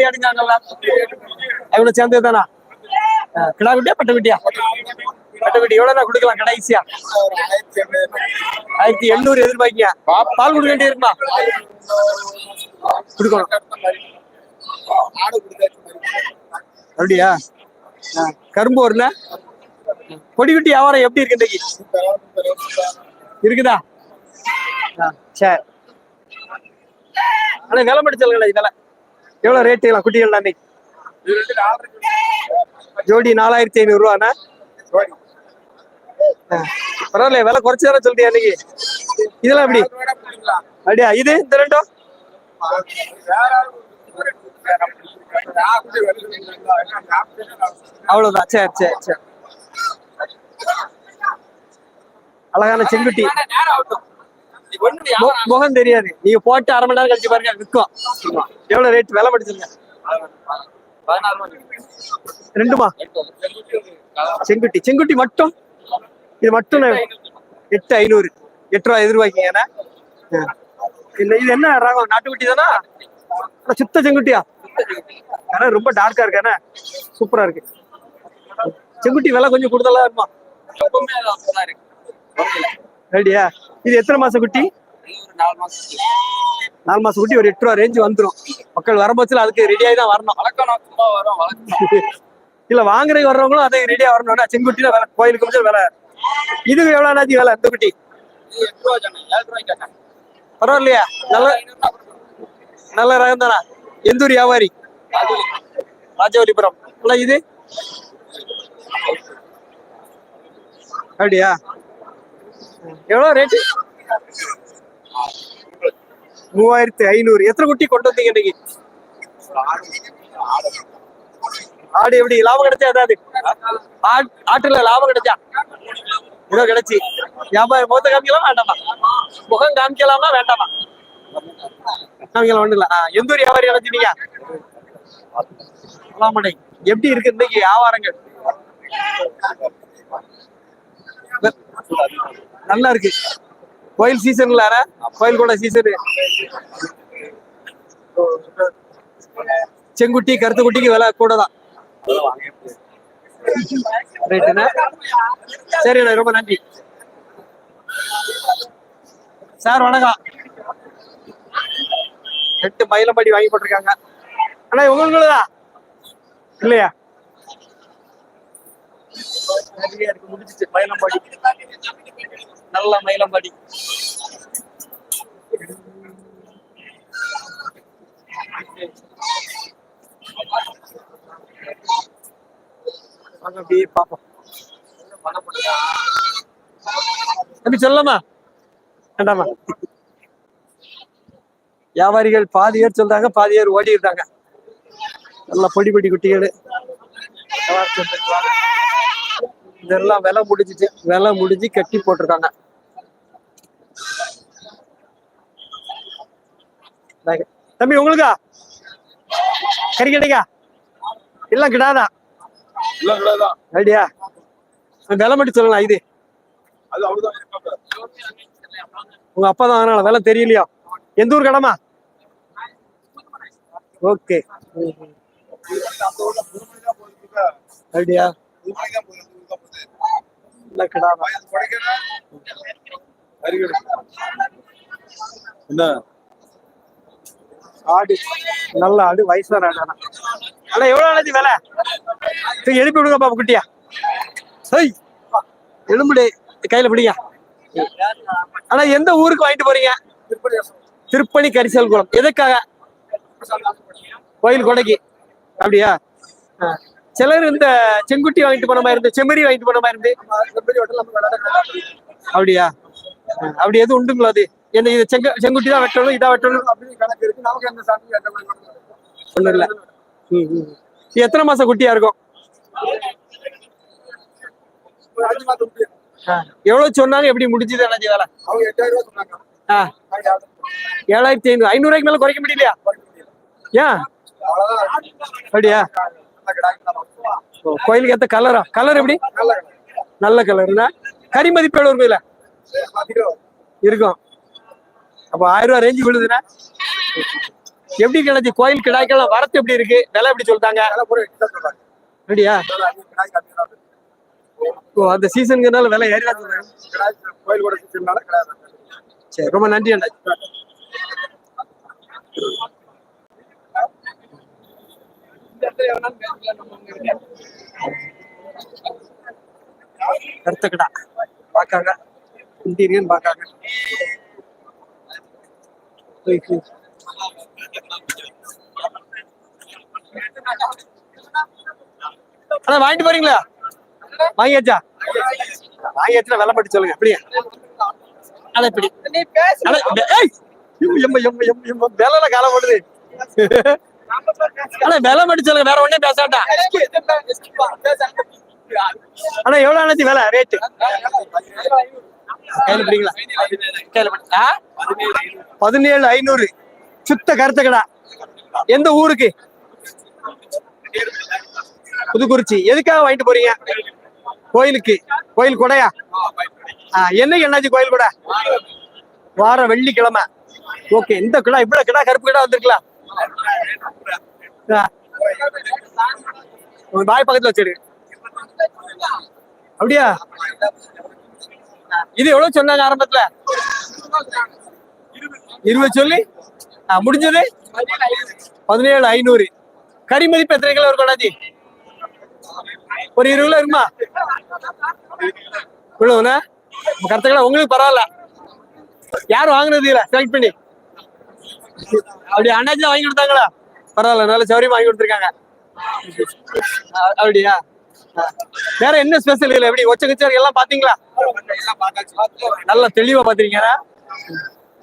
குட்டி அடிஞ்சாங்கல்ல அவங்கள சேர்ந்தது தானா கிடா குட்டியா பட்டு குட்டியா? பட்ட குட்டி. எவ்வளவு கொடுக்கலாம் கடைசியா? ஆயிரத்தி எண்ணூறு எதிர்பார்க்கீங்க. பால் கொடுக்க வேண்டிய இருக்குமா கொடுக்கணும். அப்படியா? கரும்பு வரல கொடி குட்டி வியாபாரம் எப்படி இருக்கு இன்னைக்கு? இருக்குதா? சரி. ஆனா நிலம் மட்டும் இதெல்லாம். எவ்வளோ ரேட்டுங்களா குட்டிகள் எல்லாமே ஜோடி நாலாயிரத்தி ஐநூறு ரூபாண்ணா பரவாயில்ல விலை குறைச்சி தானே சொல்றியா இன்னைக்கு? இதெல்லாம் எப்படி? அப்படியா? இது இந்த ரெண்டும்? அவ்வளவுதான். சரி சரி சரி. அழகான செங்குட்டி. முகம் தெரியாது. நீங்க போட்டு அரை மணி நேரம் கழிச்சு பாருங்க விற்கும் எவ்வளவு ரேட் விலை படிச்சிருங்க ரெண்டுமா? செங்குட்டி. செங்குட்டி மட்டும்? இது மட்டும் எட்டு ஐநூறு. எட்டு ரூபா எதிர்பார்க்கீங்கண்ணா இல்ல இது என்ன ரகம் நாட்டுக்குட்டி தானா? சுத்த செங்குட்டியா? ஆனா ரொம்ப டார்க்கா இருக்கானே. சூப்பரா இருக்கு. செங்குட்டி விலை கொஞ்சம் கூடுதலா இருக்குமா? ரெடியா? இது எத்தனை மாசம் குட்டி? நாலு மாசம் குட்டி ஒரு எட்டு ரூபா ரேஞ்சு வந்துரும். மக்கள் வரும்போதுல அதுக்கு ரெடியாகி தான் வரணும். இல்ல வாங்குறதுக்கு வர்றவங்களும் அதை ரெடியா வரணும்னா செங்குட்டில விலை கோயிலுக்கு கொஞ்சம் விலை. இது எவ்வளவு நாச்சு விலை இந்த குட்டி? பரவாயில்லையா? நல்ல நல்ல ரகம் தானா? எந்த ஊர் வியாபாரி ராஜவலிபுரம் இது? அப்படியா? எவ்வளவு ரேட்டு மூவாயிரத்தி ஐநூறு. எத்தனை குட்டி கொண்டு வந்தீங்க இன்னைக்கு? ஆடு எப்படி? லாபம் கிடைச்சா ஏதாவது? ஆட்டுல லாபம் கிடைச்சா? உணவு கிடைச்சி. வியாபாரம் முகத்தை காமிக்கலாம் வேண்டாமா? முகம் காமிக்கலாமா வேண்டாமா? காமிக்கலாம் ஒண்ணு இல்ல எந்த ஒரு வியாபாரி அழைச்சிட்டீங்க அலாமடை எப்படி இருக்கு இன்னைக்கு வியாபாரங்கள்? நல்லா இருக்கு. கோயில் சீசன்ல கோயில் கூட சீசன் செங்குட்டி கருத்து குட்டிக்கு விலை கூட தான் ரைட்டுண்ணா சரிண்ணா ரொம்ப நன்றி. சார் வணக்கம். எட்டு மயிலம்படி வாங்கி போட்டிருக்காங்க. அண்ணா உங்களுக்குள்ளதா? இல்லையா? இருக்கு மயிலம்பாடி நல்ல மயிலம்பாடி அப்படியே பாப்போம் தம்பி சொல்லலாமா வேண்டாமா வியாபாரிகள் பாதி பேர் சொல்றாங்க பாதி பேர் ஓடி இருந்தாங்க நல்ல பொடி பொடி குட்டிகள். இதெல்லாம் விலை முடிஞ்சிச்சு. விலை முடிஞ்சு கட்டி போட்டிருக்காங்க. தம்பி உங்களுக்கா? கறி கிடைக்கா? இல்ல கிடாதா? ஐடியா. விலை மட்டும் சொல்லலாம் இது. உங்க அப்பா தான் அதனால விலை தெரியலையா? எந்த ஊர் கடமா ஓகே. ஐடியா. என்ன? ஆடு. நல்ல ஆடு வயசான ஆடு ஆனா. எவ்வளவு ஆனது விலை? எழுப்பி விடுங்க பாப்பா குட்டியா. ஹை எலும்புடி கையில பிடிங்க. ஆனா எந்த ஊருக்கு வாங்கிட்டு போறீங்க? திருப்பணி கரிசல் குளம். எதுக்காக? கோயில் கொடைக்கு. அப்படியா? சிலர் இந்த செங்குட்டி வாங்கிட்டு போன மாதிரி இருந்து செம்மறி வாங்கிட்டு போன மாதிரி இருந்து. அப்படியா? அப்படி எதுவும் உண்டுங்களா அது? என்ன இது செங்க செங்குட்டி தான் வெட்டணும் இதா வெட்டணும்? ஒண்ணும் இல்ல. இது எத்தனை மாசம் குட்டியா இருக்கும்? எவ்வளவு சொன்னாங்க? எப்படி முடிஞ்சது அண்ணாச்சி வேலை ஏழாயிரத்தி ஐநூறு ஐநூறு ரூபாய்க்கு மேல குறைக்க முடியலையா? ஏன்? அப்படியா? கோயிலுக்கு ஏத்த கலரா கலர் எப்படி? நல்ல கலர்னா கறி மதிப்பு எவ்வளவு இருக்கும் இருக்கும். அப்ப ஆயிரம் ரூபாய் ரேஞ்சு விழுதுன்னா? எப்படி கிடச்சி கோயில் கிடாய்க்கெல்லாம் வரத்து எப்படி இருக்கு? விலை எப்படி சொல்லிட்டாங்க? ரெடியா ஓ அந்த சீசனுக்குனால விலை ஏறி கோயில் கூட கிடையாது சரி ரொம்ப நன்றி அண்ணா கருத்தக்கடா பாக்காங்க இன்டீரியர் பாக்காங்க அண்ணா வாங்கிட்டு போறீங்களா வாங்கியாச்சா வாங்கியாச்சுன்னா விலை மட்டும் சொல்லுங்க அப்படியே அட இப்படி விலைல காலை போடுது ஆனா விலை மட்டும் சொல்லுங்க வேற ஒண்ணே பேசாட்டா ஆனா எவ்வளவு ஆனது விலை? ரேட்டு கையில பதினேழு ஐநூறு. சுத்த கருத்து கடா. எந்த ஊருக்கு? புதுக்குறிச்சி. எதுக்காக வாங்கிட்டு போறீங்க? கோயிலுக்கு. கோயில் கொடையா? ஆ, என்னைக்கு என்னாச்சு கோயில் கூட? வார வெள்ளிக்கிழமை. ஓகே இந்த கிடா இவ்வளவு கிடா கருப்பு கிடா வந்திருக்கலாம் உங்க பாய் பக்கத்துல வச்சிரு. அப்படியா? இது எவ்வளவு சொன்னாங்க ஆரம்பத்துல? இருபது சொல்லி? முடிஞ்சது? பதினேழு ஐநூறு. கறி மதிப்பு எத்தனை கிலோ இருக்கும் அண்ணாஜி ஒரு இருபது கிலோ இருக்குமா இவ்வளவுண்ணா கருத்துக்களா உங்களுக்கு பரவாயில்ல. யார் வாங்குனது இல்ல செலக்ட் பண்ணி. அப்படி அண்ணாச்சி வாங்கி கொடுத்தாங்களா? பரவாயில்ல நல்ல சௌரியமா வாங்கி கொடுத்துருக்காங்க. அப்படியா? வேற என்ன ஸ்பெஷல் இல்ல எப்படி ஒச்ச கச்சேரி எல்லாம் பாத்தீங்களா? நல்லா தெளிவா பாத்திருக்கீங்க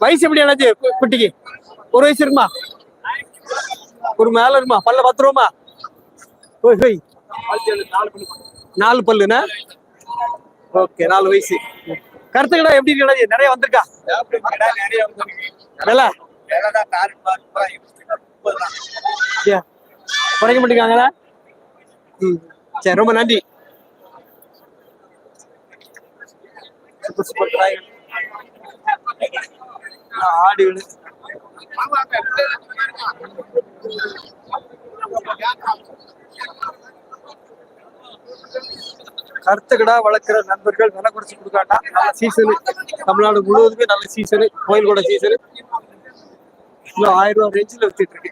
வயசு எப்படி அண்ணாச்சி? கு- குட்டிக்கு? ஒரு வயசு இருக்குமா? ஒரு மேல இருக்குமா? பல்ல பத்து ரூபா ஓய் ஓய். நாலு பல்லுண்ணா? ஓகே நாலு வயசு. கருத்துக்கடா எப்படி இருக்கு நிறைய வந்திருக்கா? குறைக்க மாட்டேங்காங்களா ம். சரி ரொம்ப நன்றி. சூப்பர் சூப்பர் டிராய் கருத்துக்கடா வளர்க்குற நண்பர்கள் விலை குறைச்சு கொடுக்காட்டா நல்ல சீசனு தமிழ்நாடு முழுவதுமே நல்ல சீசனு கோயில் கூட சீசனு கிலோ ஆயிரம் ரூபாய் ரேஞ்சில் வித்துட்டு இருக்கு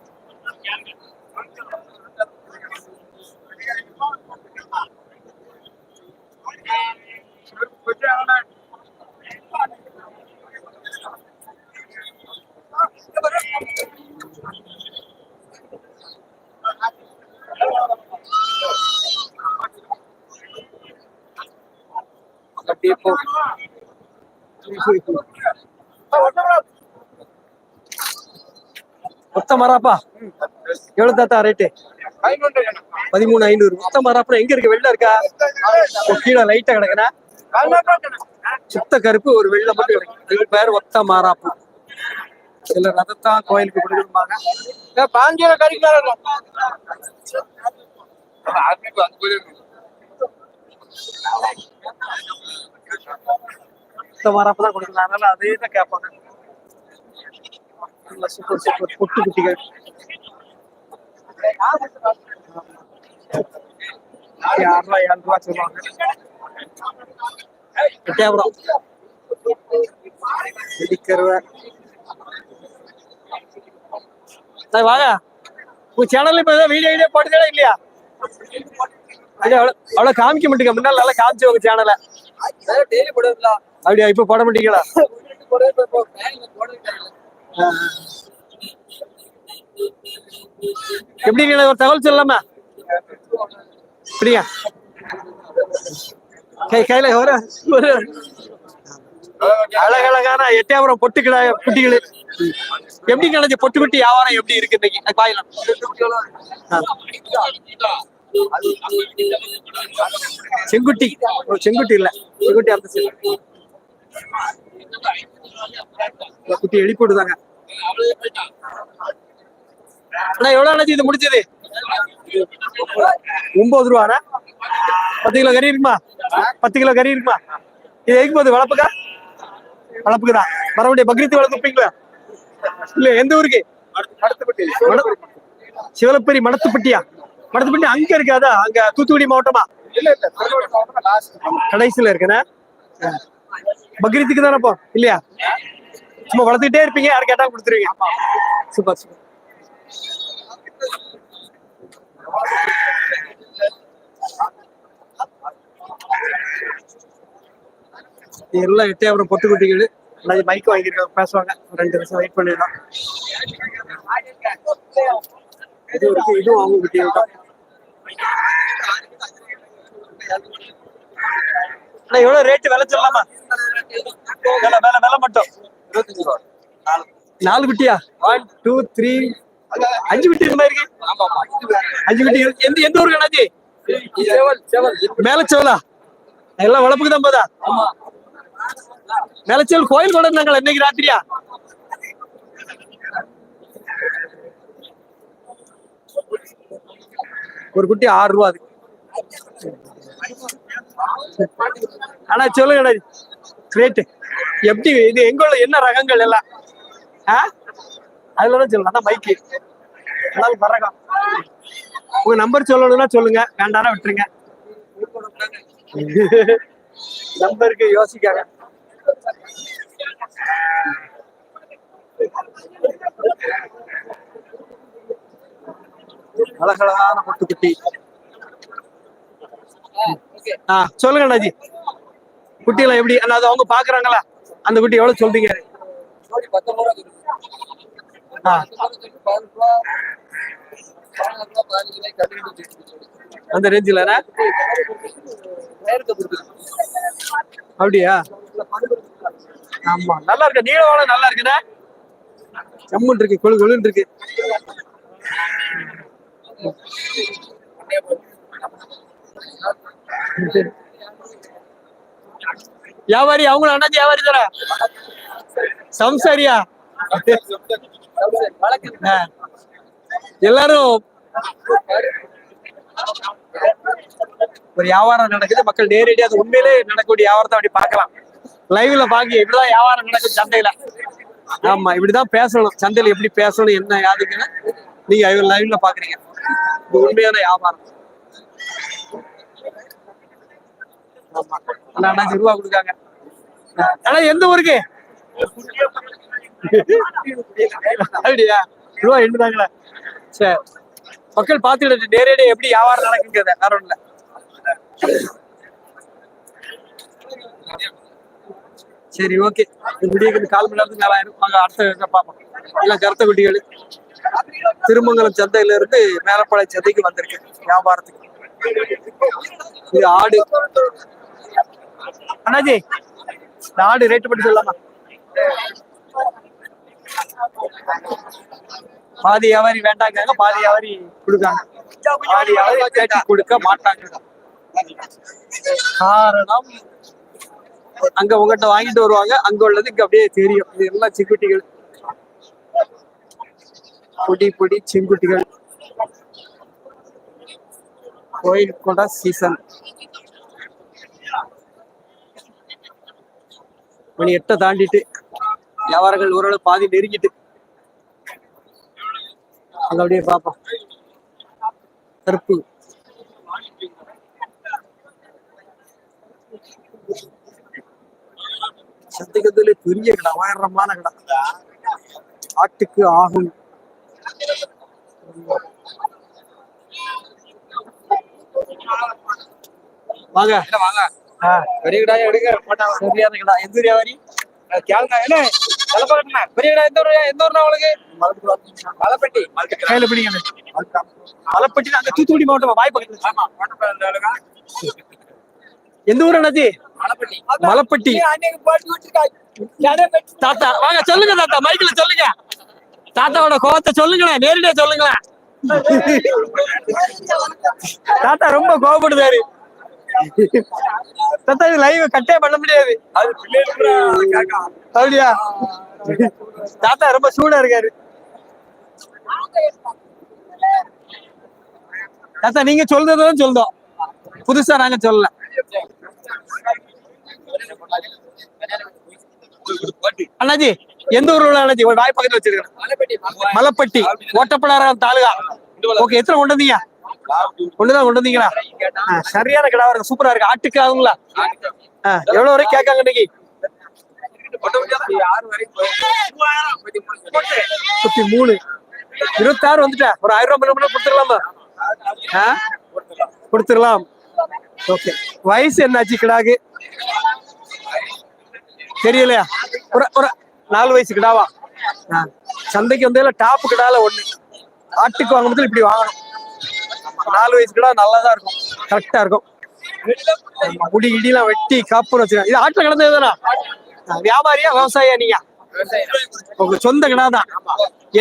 அப்படியே போ மொத்த மராப்பா? எவ்வளவு தாத்தா ரேட்டு பதிமூணு ஐநூறு. மொத்த மராப்பா எங்க இருக்கு? வெளில இருக்கா? கீழே லைட்டா கிடக்குனா சுத்த கருப்பு ஒரு வெள்ளை மட்டும் கிடைக்கும். இது பேர் ஒத்த மாறாப்பு சிலர் அதைத்தான் கோயிலுக்கு கொடுக்கணும்பாங்க பாஞ்சிர கறிக்கு ஒத்த மாறாப்பு தான் கொடுக்கலாம் அதனால அதே தான் கேட்பாங்க நல்ல சூப்பர் சூப்பர் பொட்டு குட்டிகள் சொல்லுவாங்க வாங்க உங்க சேனல்ல இப்ப ஏதாவது வீடியோ வீடியோ இல்லையா? அவ்வளவு அவ்வளவு காமிக்க மாட்டீங்க முன்னால நல்லா காமிச்சு உங்க சேனலை டெய்லி போடுவீங்களா அப்படியா இப்ப போட மாட்டீங்களா. எப்படி ஒரு தகவல் சொல்லலாமா? இப்படியா? கை கையில ஒரு ஒரு அழகழகான எட்டாயிரம் பொட்டுக்கிடா குட்டிகள். எப்படி கிடைச்ச பொட்டு குட்டி வியாபாரம் எப்படி இருக்கு இன்னைக்கு? பாயலாம் செங்குட்டி. செங்குட்டி இல்ல. செங்குட்டி அந்த செங்குட்டி குட்டி எழுப்பி விடுதாங்க அண்ணா எவ்வளவு அண்ணாச்சி இது முடிச்சது? ஒன்பது ரூபாண்ணா? பத்து கிலோ கறி இருக்குமா? பத்து கிலோ கறி இருக்குமா? இது எதுக்கு போகுது வளர்ப்புக்கா வளர்ப்புக்கு தான் மறுபடியும் பக்ரீத்து வளர்த்துப்பீங்களா இல்ல எந்த ஊருக்கு? சிவலப்பேரி மடத்துப்பட்டியா? மடத்துப்பட்டி அங்க இருக்காதா? அங்க தூத்துக்குடி மாவட்டமா? கடைசியில இருக்குண்ணே. பக்ரீத்துக்கு தானே போ இல்லையா? சும்மா வளர்த்துக்கிட்டே இருப்பீங்க யாரும் கேட்டா கொடுத்துருவீங்க. Super super. எல்லாம் எட்டே அப்புறம் பொட்டு குட்டிகள். எல்லாம் மைக் வாங்கியிருக்காங்க பேசுவாங்க. ரெண்டு நிமிஷம் வெயிட் பண்ணிடலாம். இது இருக்கு இதுவும் அவங்க குட்டிகள் தான். அண்ணா எவ்வளவு ரேட்டு விலை சொல்லலாமா விலை விலை விலை மட்டும். நாலு குட்டியா? ஒன் டூ த்ரீ அஞ்சு குட்டி இருக்க மாதிரி இருக்கு? ஆமா ஆமா அஞ்சு குட்டி. இருக்கு. எந்த எந்த ஊருக்கு அண்ணாச்சி செவல் மேலச்சோலா எல்லாம் வளப்புக்கு தான் போதா? ஆமா மேலச்சோல் கோயில் கூட இருந்தாங்களா இன்னைக்கு ராத்திரியா? ஒரு குட்டி ஆறு ரூபா அது ஆனா சொல்லுங்க அண்ணாச்சி எப்படி இது எங்க உள்ள என்ன ரகங்கள் எல்லாம்? ஆ? அதுல தான் சொல்லலாம் அதான் மைக்கு அதாவது பரகம் உங்க நம்பர் சொல்லணும்னா சொல்லுங்க. வேண்டாம் விட்டுருங்க. நம்பருக்கு யோசிக்காங்க அழகழகான பொட்டுக்குட்டி ஆ சொல்லுங்க அண்ணாஜி. குட்டிகளை எப்படி? அண்ணா அது அவங்க பாக்குறாங்களா? அந்த குட்டி எவ்வளவு சொல்றீங்க. அந்த ரேஞ்சில். அப்படியா? ஆமா. நல்லா இருக்கு. நீளவாளம் நல்லா இருக்குண்ணே. ஜம்முன் இருக்கு. கொழு கொழுன்னு இருக்கு. வியாபாரி அவங்களும் அண்ணாச்சி வியாபாரி தானே? சம்சாரியா. எல்லாரும் ஒரு வியாபாரம் நடக்குது. மக்கள் நேரடியா அது உண்மையிலே நடக்கக்கூடிய வியாபாரத்தை அப்படி பார்க்கலாம். லைவ்ல பாக்கி இப்படிதான் வியாபாரம் நடக்கும் சந்தையில. ஆமா இப்படிதான் பேசணும். சந்தையில எப்படி பேசணும் என்ன யாதுக்குன்னு நீங்க லைவ்ல பாக்குறீங்க. உண்மையான வியாபாரம் ஆமா ஆனா அண்ணாச்சி ரூபா கொடுக்காங்க. ஆனா எந்த ஊருக்கு? அப்படியா? ரூபா எண்ணுதாங்களா சரி மக்கள் பார்த்துக்கிட்டு நேரடியாக எப்படி வியாபாரம் நடக்குங்கிறத வேற இல்ல சரி ஓகே. முடியுது கால் மணி நேரத்துக்கு மேல ஆயிரும். அடுத்த பார்ப்போம். எல்லாம் கருத்த குட்டிகள். திருமங்கலம் சந்தையில இருந்து மேலப்பாளைய சந்தைக்கு வந்திருக்கு வியாபாரத்துக்கு. இது ஆடு. அண்ணாஜி இந்த ஆடு ரேட்டு பற்றி சொல்லலாமா? பாதி வியாபாரி வேண்டாங்க பாதி வியாபாரி கொடுக்காங்க. பாதி வியாபாரி கேட்டு கொடுக்க மாட்டாங்க. காரணம் அங்க உங்ககிட்ட வாங்கிட்டு வருவாங்க அங்க உள்ளது இங்க அப்படியே தெரியும். இது எல்லாம் சிக்குட்டிகள் பொடி பொடி செங்குட்டிகள். கோயில் கூட சீசன் மணி எட்டை தாண்டிட்டு வியாபாரங்கள் ஓரளவு பாதி நெருங்கிட்டு. அங்க அப்படியே பார்ப்போம் கருப்பு சத்தியத்துல பெரிய கடை உயரமான கடை. ஆட்டுக்கு ஆகும் வாங்க வாங்க. பெரிய கடாயை எடுங்க போட்டாங்க சரியான கடை எந்த வியாபாரி? கேளுங்க. என்ன? தலைப்பா பெரிய கடை எந்த ஊர் எந்த ஊர்னா உங்களுக்கு? மலைப்பட்டி. கையில பிடிங்க மலைப்பட்டி அங்க தூத்துக்குடி மாவட்டம்? வாய் பக்கத்துல எந்த ஊர் அண்ணாச்சி? மலைப்பட்டி. போட்டு தாத்தா வாங்க சொல்லுங்க தாத்தா. மைக்ல சொல்லுங்க. தாத்தாவோட கோவத்தை சொல்லுங்களேன். நேரடியா சொல்லுங்களேன். தாத்தா ரொம்ப கோவப்படுதாரு. தாத்தா இது லைவ் கட்டே பண்ண முடியாது. அது அப்படியா? தாத்தா ரொம்ப சூடா இருக்காரு. தாத்தா நீங்க சொல்றதும் சொல்றோம். புதுசா நாங்க சொல்லல. அண்ணாஜி எந்த ஊர்ல அண்ணாச்சி ஒரு வாய் பக்கத்துல வச்சிருக்கேன். மலைப்பட்டி ஓட்டப்படாரம் தாலுகா. ஓகே எத்தனை கொண்டு வந்தீங்க? ஒண்ணுதான் கொண்டு வந்தீங்களா? சரியான கிடா இருக்கு சூப்பரா இருக்கு. ஆட்டுக்கு ஆகுங்களா ஆ, எவ்வளவு வரைக்கும் கேட்காங்க இன்னைக்கு? முப்பத்தி மூணு. இருபத்தாறு வந்துட்டா. ஒரு ஆயிரம் ரூபாய் முன்ன கொடுத்துடலாமா ஆ? கொடுத்துடலாம் ஓகே. வயசு என்னாச்சு கிடாக்கு தெரியலையா? ஒரு ஒரு நாலு வயசு கிடாவா? ஆ. சந்தைக்கு வந்ததுல டாப் கிடால ஒண்ணு. ஆட்டுக்கு வாங்கும்போது இப்படி வாங்கணும். நாலு வயசு கிடா நல்லா தான் இருக்கும். கரெக்டா இருக்கும். முடி இடிலாம் வெட்டி காப்புன்னு வச்சுருக்கேன் இது ஆட்டில் கிடந்தது தானா வியாபாரியா விவசாயியா நீங்க? உங்க சொந்த கிடாதான்.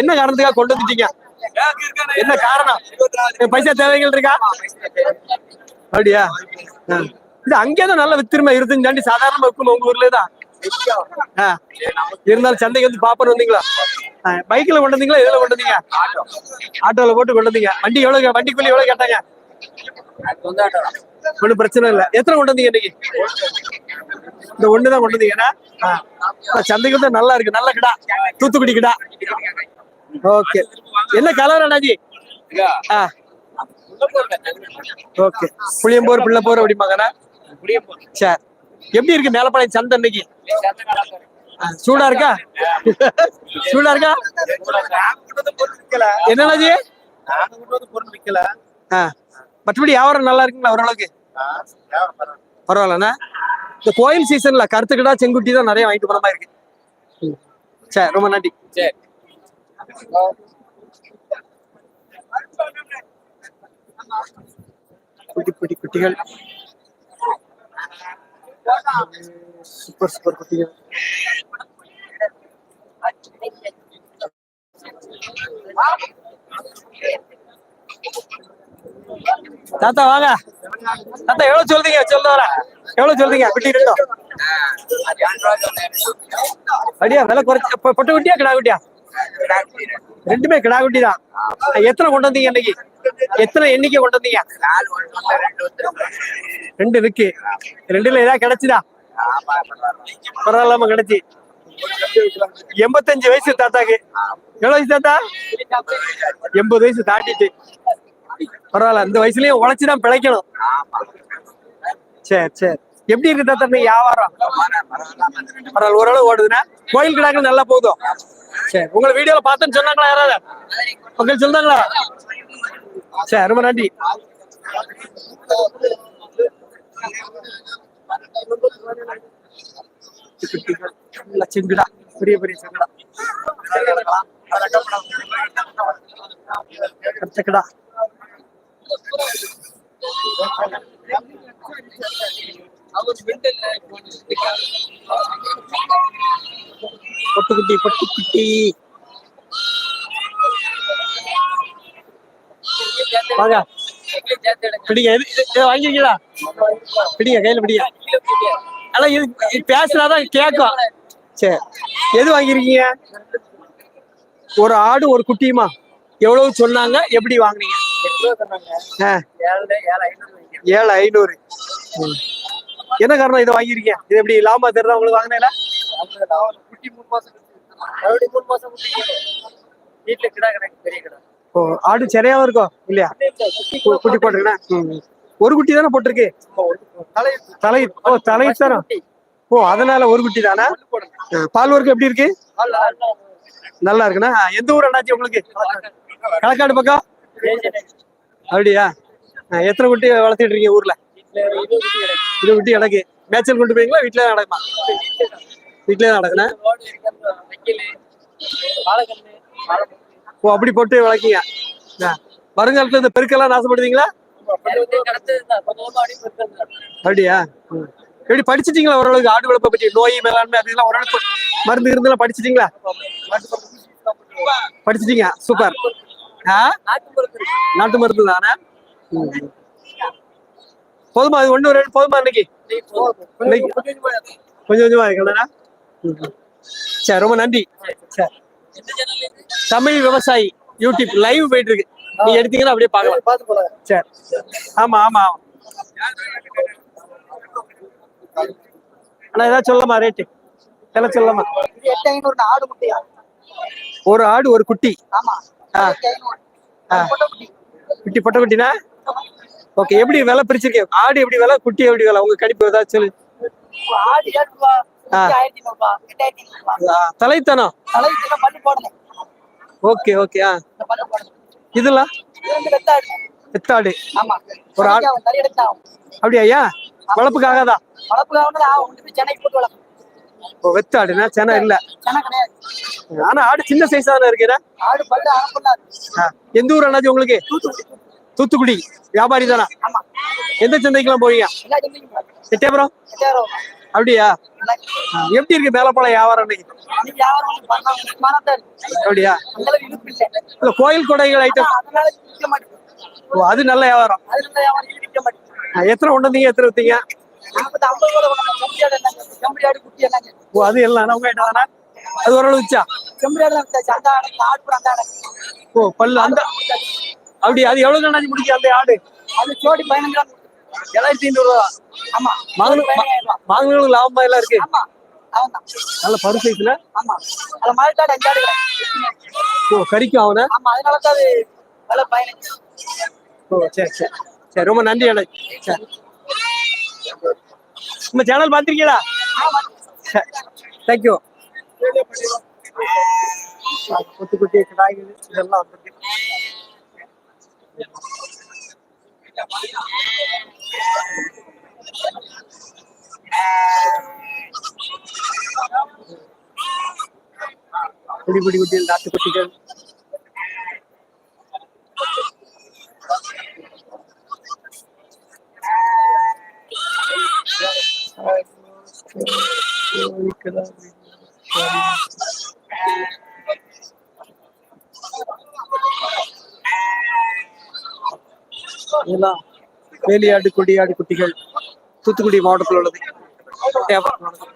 என்ன காரணத்துக்காக கொண்டு வந்துட்டீங்க? என்ன காரணம்? பைசா தேவைகள் இருக்கா? அப்படியா? இது அங்கேதான் நல்ல வித்திருமை இருபத்தஞ்சாண்டி சாதாரணமா இருக்கும் உங்க ஊர்ல தான் இருந்தாலும் சந்தைக்கு வந்து பாப்பர் வந்தீங்களா? பைக்ல கொண்டு வந்தீங்களா? எதுல கொண்டு வந்தீங்க? ஆட்டோல போட்டு கொண்டு வந்தீங்க. வண்டி எவ்வளவு வண்டி கூலி எவ்வளவு கேட்டாங்க? ஒண்ணும் பிரச்சனை இல்ல. எத்தனை கொண்டு வந்தீங்க இன்னைக்கு? இந்த ஒண்ணுதான் கொண்டு வந்தீங்கன்னா சந்தைக்கு வந்து நல்லா இருக்கு. நல்ல கிடா. தூத்துக்குடி கிடா. ஓகே. என்ன கலர் அண்ணாஜி? ஆ. ஓகே. புளியம்போர் பிள்ளைப்போர் அப்படிம்பாங்கண்ணா? சரி எப்படி இருக்கு மேலப்பாளையம் சந்தை இன்னைக்கு? சூடா இருக்கா? சூடா இருக்கா? என்னண்ணாஜி ஆ. மற்றபடி வியாபாரம் நல்லா இருக்குங்களா ஓரளவுக்கு? பரவாயில்லண்ணா. இந்த கோயில் சீசன்ல கருத்துக்கடா செங்குட்டி தான் நிறைய வாங்கிட்டு போற மாதிரி இருக்கு. சரி ரொம்ப நன்றி. சரி. குட்டி குட்டி குட்டிகள். சூப்பர் சூப்பர் குட்டிகள். தாத்தா வாங்க. தாத்தா எவ்வளவு சொல்றீங்க? சொல்ல வர. எவ்வளவு சொல்றீங்க? குட்டி ரெண்டும் அப்படியா விலை குறைச்சி பொட்டு பொட்டை குட்டியா கிடா குட்டியா? ரெண்டுமே கிடா குட்டி தான். எத்தனை கொண்டு வந்தீங்க இன்னைக்கு? எத்தனை எண்ணிக்கை கொண்டு வந்தீங்க? ரெண்டு இருக்கு ரெண்டுல ஏதாவது கிடைச்சுதா? பரவாயில்லாம கிடைச்சு. எண்பத்தஞ்சு வயசு தாத்தாக்கு. எவ்வளவு வயசு தாத்தா? எண்பது வயசு தாண்டிட்டு. பரவாயில்ல இந்த வயசுலயும் உழைச்சுதான் பிழைக்கணும். சரி சரி. எப்படி இருக்கு தாத்தா வியாபாரம்? பரவாயில்ல ஓரளவு ஓடுதுன்னா கோயில் கிடாக்கள் நல்லா போதும். சரி உங்களை வீடியோல பார்த்தேன்னு சொன்னாங்களா யாராவது? உங்களுக்கு சொன்னாங்களா சரி ரொம்ப நன்றி. செங்குடா பெரிய பெரிய செங்குடா. கச்சக்கடா பொட்டுக்குட்டி பொட்டுக்குட்டி. வாங்க. பிடிங்க. வாங்கிருக்கீங்களா? பிடிங்க கையில பிடிங்க. ஆனா இது பேசுனாதான் கேட்கும் சரி எது வாங்கிருக்கீங்க? ஒரு ஆடு ஒரு குட்டியுமா? எவ்வளவு சொன்னாங்க? எப்படி வாங்குனீங்க? ஏழு ஐநூறு. என்ன காரணம் இதை வாங்கிருக்கீங்க இது எப்படி லாபம் தெரியுதா உங்களுக்கு வாங்கினேன் குட்டி மூணு மாசம் மறுபடியும் மூணு மாசம் வீட்டுல கிடா கிடக்கு பெரிய கிடா ஓ ஆடு சரியாவும் இருக்கும் இல்லையா? குட்டி போட்டிருக்கா ஒரு குட்டி தானே போட்டிருக்கு? தலை ஓ தலை தரம் ஓ அதனால ஒரு குட்டி தானே? பால் ஒர்க் எப்படி இருக்கு? நல்லா இருக்குண்ணா. எந்த ஊர் அண்ணாச்சி உங்களுக்கு? களக்காடு பக்கம்? அப்படியா? ஆ, எத்தனை குட்டி வளர்த்துட்டு இருக்கீங்க ஊர்ல? இது குட்டி கிடக்கு. மேய்ச்சல் கொண்டு போவீங்களா? வீட்டுல தான் நடக்குமா? வீட்டுல தான் நடக்குண்ணா ஓ அப்படி போட்டு வளர்க்கீங்க. ஆ, வருங்காலத்துல இந்த பெருக்கெல்லாம் நாசப்படுவீங்களா அப்படியா? ம். எப்படி படிச்சிட்டீங்களா ஓரளவுக்கு? ஆடு வளர்ப்பை பற்றி நோய் மேலாண்மை அதெல்லாம் ஓரளவுக்கு மருந்து இருந்தெல்லாம் படிச்சிட்டீங்களா? படிச்சிட்டீங்க. சூப்பர். நாட்டு மருந்து தானே. போதுமா அது ஒண்ணு ரெண்டு போதுமா இன்னைக்கு? கொஞ்சம் கொஞ்சமா இருக்கா. சரி ரொம்ப நன்றி. தமிழ் விவசாயி யூடியூப் லைவ் போயிட்டு இருக்கு. நீங்க எடுத்தீங்கன்னா அப்படியே பார்க்கலாம். சரி ஆமா ஆமா ஆமா. அண்ணா ஏதாவது சொல்லலாமா ரேட்டு விலை சொல்லலாமா? ஒரு ஆடு ஒரு குட்டி. ஆமா. குட்டி பொட்டை குட்டினா? ஓகே எப்படி விலை பிரிச்சிருக்கீங்க? ஆடு எப்படி விலை? குட்டி எப்படி விலை? உங்க கணிப்பு ஏதாச்சும் சொல்லு. தலைத்தனம். ஓகே ஓகே ஆ. இந்த பல்லு போடணும் இதெல்லாம் இது வந்து வெத்தாடு. எத்தாடு ஒரு ஆடு. அப்படியா ஐயா? வளர்ப்பு கொண்டு போய் சென்னைக்கு போட்டு ஓ வெத்தாடுனா சென்னை இல்ல. சென்னை கிடையாது. ஆனா ஆடு சின்ன சைஸா தானே இருக்கிற? எந்த ஊர் அண்ணாச்சி உங்களுக்கு? தூத்துக்குடி. வியாபாரி தானா? எந்த சந்தைக்கெல்லாம் போவீங்க. எட்டயபுரம்? அப்படியா? எப்படி இருக்கு மேலப்பழம் வியாபாரம் அப்படியா? இல்லை. கோயில் கொடைகள் ஐட்டம் அது நல்ல வியாபாரம். எத்தனை கொண்டு வந்தீங்க? எத்தனை வித்தீங்க? ஓ அது எல்லாம் நம்ம கிட்ட தானே? அது ஓரளவு விச்சா ஓ பல்லு அந்த அப்படி அது எவ்வளவு அண்ணாச்சி முடிக்க அந்த ஆடு? அது ஜோடி பதினஞ்சு ஏழாயிரத்தி ஐநூறு ரூபா ஆமா வாங்கினவங்களுக்கு லாபமா எல்லாம் இருக்கு? நல்ல பரு சைஸ்ல ஆமா. அதுல மழைக்காடு அஞ்சு ஆடு கிடக்கு. ஓ கறிக்கும் அவன? ஆமா அதனால தான் அது விலை பதினஞ்சு. ஓ சரி சரி. சரி ரொம்ப நன்றி அண்ணாச்சி சரி. நம்ம சேனல் பார்த்திருக்கீங்களா? தேங்க்யூ குட்டி குட்டி கிடாய்கள் இதெல்லாம் வந்துருக்கு குடி குடி குட்டி நாட்டு குட்டிகள் இதெல்லாம் வேலியாடு கொடியாடு குட்டிகள் தூத்துக்குடி மாவட்டத்தில் உள்ளது தேவரம் உள்ளது.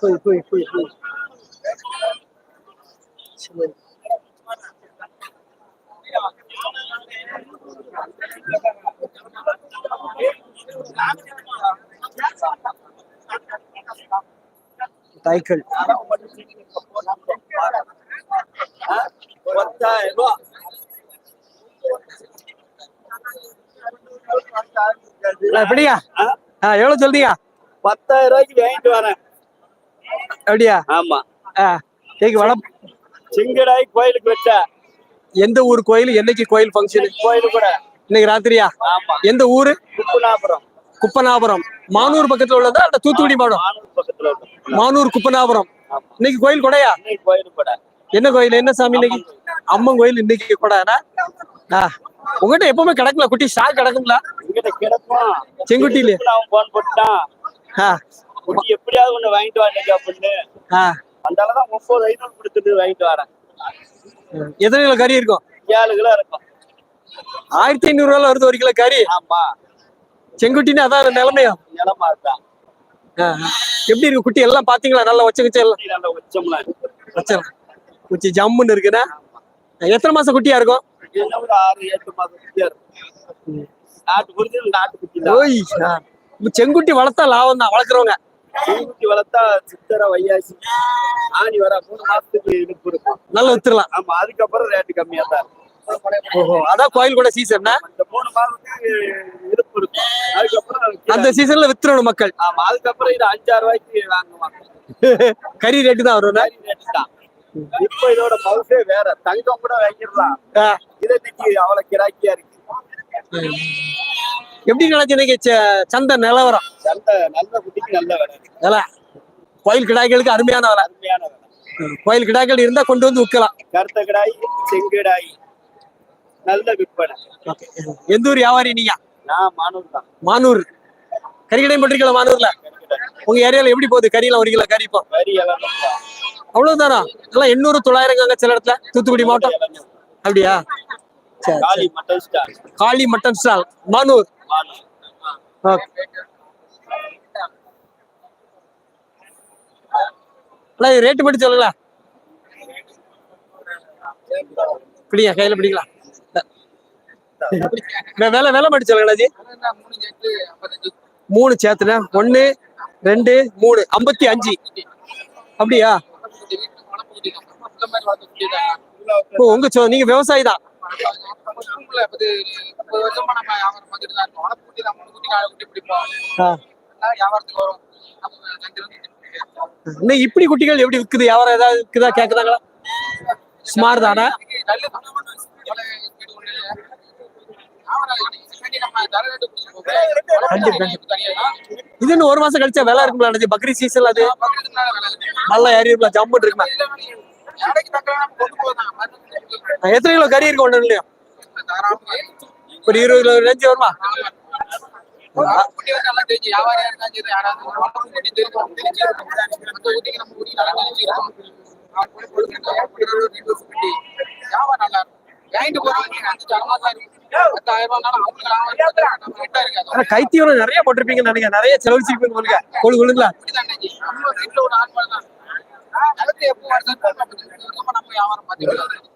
போய் போய் போய் போய் சரி. தாய்க்கள் பத்தாயிரம் ரூபா எப்படியா? ஆ எவ்வளவு சொல்றீங்க? பத்தாயிரம் ரூபாய்க்கு வாங்கிட்டு வரேன். அப்படியா ஆமா. ஆ கேக்கு வள சிங்கடாய் கோயிலுக்கு வச்ச எந்த ஊர் கோயில்? என்னைக்கு கோயில் ஃபங்க்ஷன் கோயிலு கூட. இன்னைக்கு ராத்திரியா? ஆமா. எந்த ஊரு? குப்பனாபுரம் குப்பனாபுரம் மானூர் பக்கத்துல உள்ளதா இல்ல தூத்துக்குடி மாவட்டம். மானூர் குப்பனாபுரம் ஆமா. இன்னைக்கு கோயில் கொடையா இன்னைக்கு கோயிலு கூட. என்ன கோயில்? என்ன சாமி இன்னைக்கு? அம்மன் கோயில். இன்னைக்கு கொடையானா உங்ககிட்ட எப்பவுமே கிடக்குல குட்டி ஸ்டாக் கிடக்குங்களா? செங்குட்டியில. போன் போட்டான் எப்படியாவது ஒண்ணு வாங்கிட்டு வாங்க அப்படின்னு அதனாலதான் முப்பது ஐநூறு கொடுத்துட்டு வாங்கிட்டு வரேன். எத்தனை கிலோ கறி இருக்கும்? ஏழு கிலோ இருக்கும். ஆயிரத்தி ஐநூறு ரூபாய் வருது ஒரு கிலோ கறி. ஆமா. செங்குட்டின்னு அதான் நிலைமையும் நிலமா ஆ. எப்படி இருக்கு குட்டி? எல்லாம் பாத்தீங்களா? நல்லா வச்ச வச்ச எல்லாம் நல்ல உச்சம்லாம் இருக்கு வச்சிடலாம். குச்சி ஜம்முன்னு இருக்குண்ணா எத்தனை மாசம் குட்டியா இருக்கும்? ஆறு எட்டு மாசம் குட்டியா இருக்கும். நாட்டு குருதி நாட்டு குட்டி ஓய் செங்குட்டி வளர்த்தா லாபம் தான் வளர்க்குறவங்க. குட்டி வளர்த்தா சித்திர வையாசி ஆணி வர மூணு மாசத்துக்கு இழுப்பு இருக்கும். நல்லா வித்துடலாம். ஆமா அதுக்கப்புறம் ரேட்டு கம்மியா தான் இருக்கும். ஓஹோ அதான் கோயில் கூட சீசன் இந்த மூணு மாசத்துக்கு இழுப்பு இருக்கும். அதுக்கப்புறம் அந்த சீசன்ல வித்துறணும் மக்கள். அதுக்கப்புறம் இது அஞ்சாறு ரூபாய்க்கு வாங்குவாங்க. கறி ரேட்டு தான் வரும் சரி ரேட்டு தான். இப்ப இதோட மவுசே வேற. தங்கம் கூட வாங்கிடலாம். இதை அவ்வளவு கிராக்கியா இருக்கு. எப்படி நினைச்சு சந்தை நிலவரம். நல்ல நல்ல குட்டிக்கு நல்ல விலை. கோயில் கிடாய்களுக்கு அருமையான விலை. அருமையான விலை. கோயில் கிடாய்கள் இருந்தா கொண்டு வந்து விற்கலாம். கருத்த கிடாய் செங்கிடாய். நல்ல விற்பனை. ஓகே. எந்த ஊர் வியாபாரி நீங்க? நான் மானூர் தான். மானூர். கறி கடையும் போட்டிருக்கல மானூர்ல? உங்க ஏரியால எப்படி போகுது? கறியெல்லாம் ஒரு கிலோ கறி இப்போ? வரி எல்லாம் அவ்வளவுதானா? எல்லாம் எண்ணூறு தொள்ளாயிரம் சில இடத்துல. தூத்துக்குடி மாவட்டம். அப்படியா? Kali mutton star Kali mutton stall. Manur. Rate மட்டும் சொல்லுங்களா பிடிங்க கையில பிடிக்கலாம். வேலை வேலை மாட்டு சொல்லுங்களா மூணு சேர்த்துனேன் ஒன்னு ரெண்டு மூணு. ஐம்பத்தி அஞ்சு. அப்படியா? ஓ உங்க சோ நீங்க விவசாயி தான். இன்னும் இப்படி குட்டிகள் எப்படி விக்குது? வியாபாரம் ஏதாவது இருக்குதா கேக்குதாங்களா? சுமார் தானே? இது இன்னும் ஒரு மாசம் கழிச்சா வேலை இருக்கும்ல அண்ணாச்சி? பக்ரி சீசன் அது. நல்லா ஏறி இருக்கலாம் ஜம்முன்னு இருக்குமா எத்தனை கிலோ கறி இருக்கு ஒன்று இல்லையா? ஒரு இருபது கிலோ ரேஞ்சு வருமா? நல்லா ஆனா கைத்தீவனம் நிறைய போட்டிருப்பீங்கன்னு நினைக்கிறேன். நிறைய செலவழிச்சிருப்பீங்க உங்களுக்கு கொழு கொழுங்களா?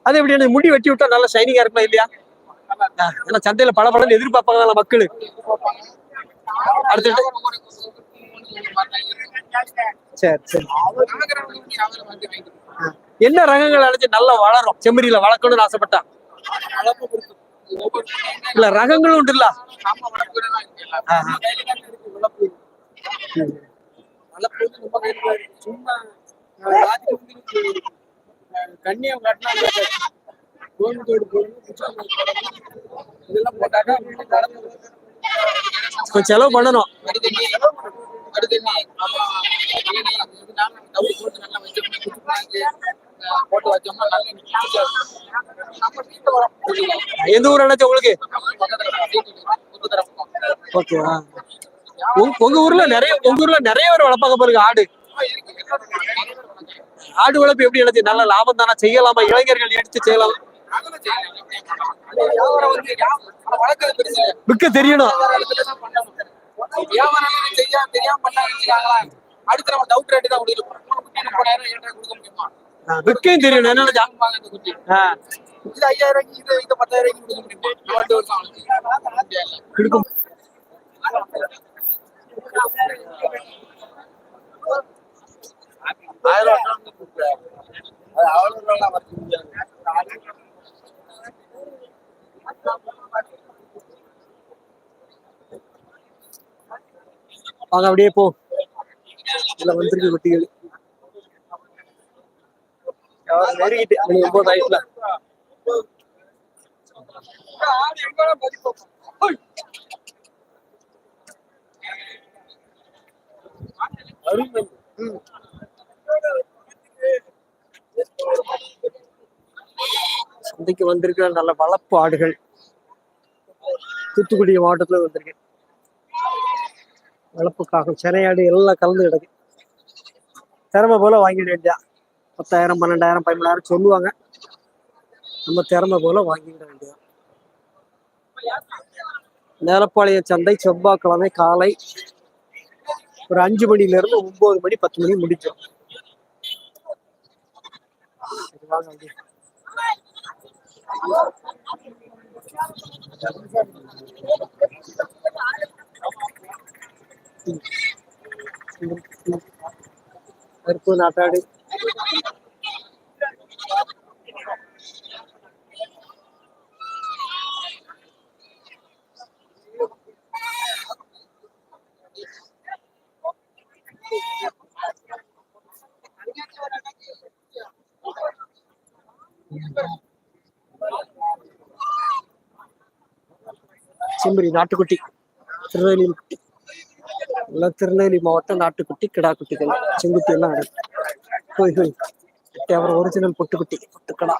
அது எப்படி முடி வெட்டி விட்டா நல்லா ஷைனிங்கா இருக்குமா இல்லையா? ஏன்னா சந்தையில பல படம் எதிர்பார்ப்பாங்க மக்கள்? அடுத்து சரி சரி. என்ன ரகங்கள் அழைச்சு நல்லா வளரும்? செம்மறியில வளர்க்கணும்னு ஆசைப்பட்டான் இல்ல ரகங்களும் உண்டுல்ல? ஆஹா. கண்ணியம் கட்டினா கோயம்புத்தூர் இதெல்லாம் போட்டாக்கா கொஞ்சம் செலவு பண்ணணும் போட்டு வச்சோம்னா நல்ல எந்த ஊர் அண்ணாச்சு உங்களுக்கு? ஓகேவா உங்க ஊர்ல நிறைய உங்க ஊர்ல நிறைய பேர் வளர்ப்பாங்க பாருங்க ஆடு. ஆடு வளர்ப்பு எப்படி எழுதி நல்ல லாபம் தானே? செய்யலாமா? இளைஞர்கள் எடுத்து செய்யலாம்? மிக்க விற்க தெரியணும் அடுத்த அடுத்து நம்ம டவுட் ரேட்டு தான் கொடுக்குறோம் விற்கையும் தெரியணும் என்ன இது ஐயாயிரம் இது இது பத்தாயிரம் கொடுக்கும். வாங்க அப்படியே போ. இதுல வந்திருக்கு குட்டிகள். நெருங்கிட்டு மணி ஒன்பது ஆயிட்டுல. சந்தைக்கு வந்திருக்கிற நல்ல வளர்ப்பு ஆடுகள். தூத்துக்குடி மாவட்டத்துல வந்திருக்கு. வளர்ப்புக்காக சென்னையாடு எல்லாம் கலந்து கிடக்கு. திறமை போல வாங்கிட வேண்டியா பத்தாயிரம் பன்னெண்டாயிரம் பதிமூணாயிரம் சொல்லுவாங்க நம்ம திறமை போல வாங்கிட வேண்டியது நேரப்பாளையம் சந்தை செவ்வாய்க்கிழமை காலை ஒரு அஞ்சு மணில இருந்து ஒன்பது மணி பத்து மணி முடிக்கும் கருப்பு நாட்டாடு நாட்டுக்குட்டி. திருநெல்வேலி குட்டி எல்லாம் திருநெல்வேலி மாவட்டம் நாட்டுக்குட்டி கிடா குட்டிகள் செங்குட்டி எல்லாம் இருக்கு போய் போய் அப்புறம் ஒரிஜினல் பொட்டுக்குட்டி பொட்டுக்கடா.